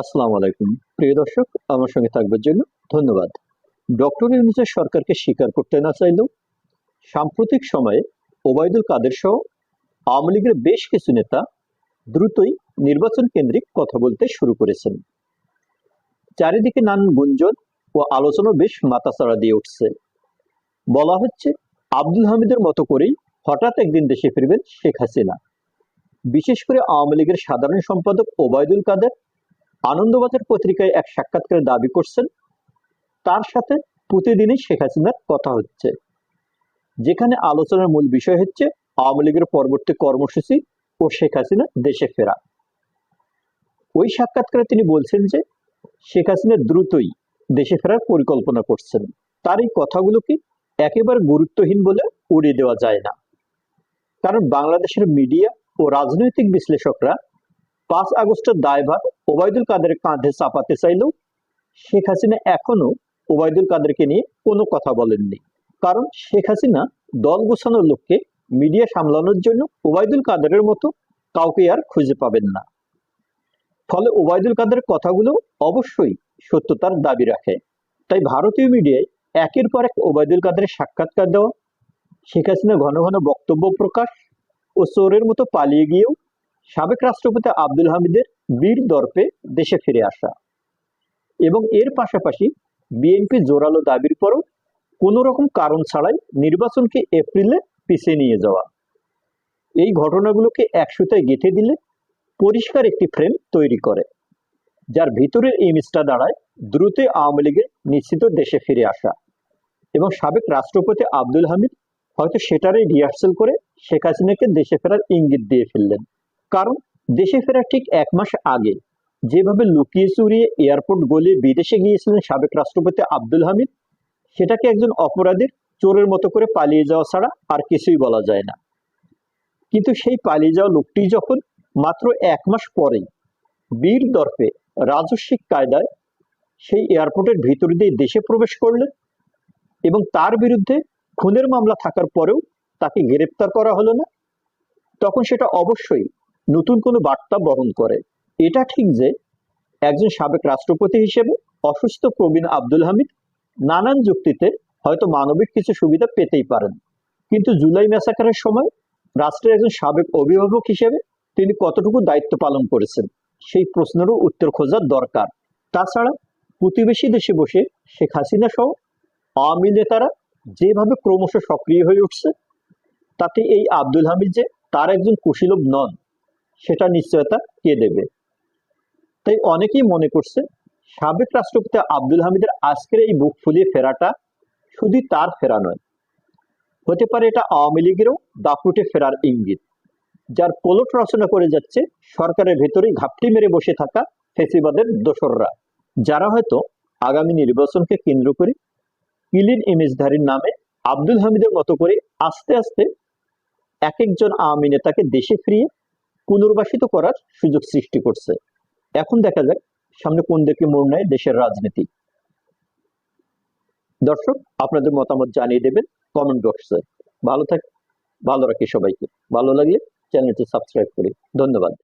আসসালামু আলাইকুম। প্রিয় দর্শক, আমার সঙ্গে থাকবার জন্য ধন্যবাদ। ডক্টর ইউনুসের সরকারকে স্বীকার করতে না চাইলেও সাম্প্রতিক সময়ে ওবায়দুল কাদের সহ আওয়ামী লীগের বেশ কিছু নেতা দ্রুতই নির্বাচন কেন্দ্রিক কথা বলতে শুরু করেছেন। চারিদিকে নানান গুঞ্জন ও আলোচনা বেশ মাথাচাড়া দিয়ে উঠছে। বলা হচ্ছে, আব্দুল হামিদের মতো করেই হঠাৎ একদিন দেশে ফিরবেন শেখ হাসিনা। বিশেষ করে আওয়ামী লীগের সাধারণ সম্পাদক ওবায়দুল কাদের আনন্দবাজার পত্রিকায় এক সাক্ষাৎকারে দাবি করছেন, তার সাথে প্রতিদিনই শেখ হাসিনার কথা হচ্ছে। যেখানে আলোচনার মূল বিষয় হচ্ছে আওয়ামী লীগের পরবর্তী কর্মসূচি ও শেখ হাসিনা দেশে ফেরা। ওই সাক্ষাৎকারে তিনি বলছেন যে, শেখ হাসিনা দ্রুতই দেশে ফেরার পরিকল্পনা করছেন। তার এই কথাগুলোকে একেবারে গুরুত্বহীন বলে উড়িয়ে দেওয়া যায় না। কারণ বাংলাদেশের মিডিয়া ও রাজনৈতিক বিশ্লেষকরা পাঁচ আগস্টের দায়ভার ওবায়দুল কাদের কাঁধে চাপাতে চাইলেও শেখ হাসিনা এখনও ওবায়দুল কাদেরকে নিয়ে কোনো কথা বলেননি। কারণ শেখ হাসিনা দল গোছানোর লোককে মিডিয়া সামলানোর জন্য ওবায়দুল কাদেরের মতো কাউকে আর খুঁজে পাবেন না। ফলে ওবায়দুল কাদের কথাগুলো অবশ্যই সত্যতার দাবি রাখে। তাই ভারতীয় মিডিয়ায় একের পর এক ওবায়দুল কাদের সাক্ষাৎকার দেওয়া, শেখ হাসিনা ঘন ঘন বক্তব্য প্রকাশ ও চোরের মতো পালিয়ে গিয়েও সাবেক রাষ্ট্রপতি আব্দুল হামিদের বীর দর্পে দেশে ফিরে আসা। এবং এর পাশাপাশি বিএনপি জোরালো দাবির পরও কোনো রকম কারণ ছাড়াই নির্বাচনকে এপ্রিলে পিছিয়ে নিয়ে যাওয়া। এই ঘটনাগুলোকে একসুতায় গেঁথে দিলে পরিষ্কার একটি ফ্রেম তৈরি করে, যার ভিতরের ইমেজটা দাঁড়ায় দ্রুত আওয়ামী লীগের নিশ্চিত দেশে ফিরে আসা। এবং সাবেক রাষ্ট্রপতি আব্দুল হামিদ হয়তো সেটারই রিহার্সেল করে শেখ হাসিনাকে দেশে ফেরার ইঙ্গিত দিয়ে ফেললেন। কারণ দেশে ফেরার ঠিক এক মাস আগে যেভাবে লুকিয়ে চুরিয়ে এয়ারপোর্ট গলিয়ে বিদেশে গিয়েছিলেন সাবেক রাষ্ট্রপতি আব্দুল হামিদ, সেটাকে একজন অপরাধীর চোরের মতো করে পালিয়ে যাওয়া ছাড়া আর কিছুই বলা যায় না। কিন্তু সেই পালিয়ে যাওয়া লোকটি যখন মাত্র এক মাস পরেই বীর দর্পে রাজস্বিক কায়দায় সেই এয়ারপোর্টের ভিতর দিয়ে দেশে প্রবেশ করলেন এবং তার বিরুদ্ধে খুনের মামলা থাকার পরেও তাকে গ্রেপ্তার করা হলো না, তখন সেটা অবশ্যই নতুন কোনো বার্তা বহন করে। এটা ঠিক যে একজন সাবেক রাষ্ট্রপতি হিসেবে অসুস্থ প্রবীণ আব্দুল হামিদ নানান যুক্তিতে হয়তো মানবিক কিছু সুবিধা পেতেই পারেন। কিন্তু জুলাই ম্যাসাকারের সময় রাষ্ট্রের একজন সাবেক অভিভাবক হিসেবে তিনি কতটুকু দায়িত্ব পালন করেছেন সেই প্রশ্নেরও উত্তর খোঁজার দরকার। তাছাড়া প্রতিবেশী দেশে বসে শেখ হাসিনা সহ আওয়ামী নেতারা যেভাবে ক্রমশ সক্রিয় হয়ে উঠছে, তাতে এই আব্দুল হামিদ যে তার একজন কুশীলব নন। সেটা নিশ্চয়তা কে দেবে? তাই অনেকেই মনে করছে সাবেক রাষ্ট্রপতি আব্দুল হামিদের আজকের এই বুক ফুলিয়ে ফেরাটা শুধু তার ফেরা নয়, হতে পারে এটা আওয়ামী লীগেরও দাপুটে ফেরার ইঙ্গিত, যার পোলট রচনা করে যাচ্ছে সরকারের ভেতরে ঘাপটি মেরে বসে থাকা ফেসিবাদের দোসররা, যারা হয়তো আগামী নির্বাচনকে কেন্দ্র করে ক্লিন ইমেজধারীর নামে আব্দুল হামিদের মতো করে আস্তে আস্তে এক একজন আওয়ামী নেতাকে দেশে ফিরিয়ে পুনর্বাসিত করার সুযোগ সৃষ্টি করছে। এখন দেখা যাক সামনে কোন দিকে মোড় নেয় দেশের রাজনীতি। দর্শক, আপনাদের মতামত জানিয়ে দেবেন কমেন্ট বক্সে ভালো থাক ভালো রাখি সবাইকে। ভালো লাগলে চ্যানেলটি সাবস্ক্রাইব করি। ধন্যবাদ।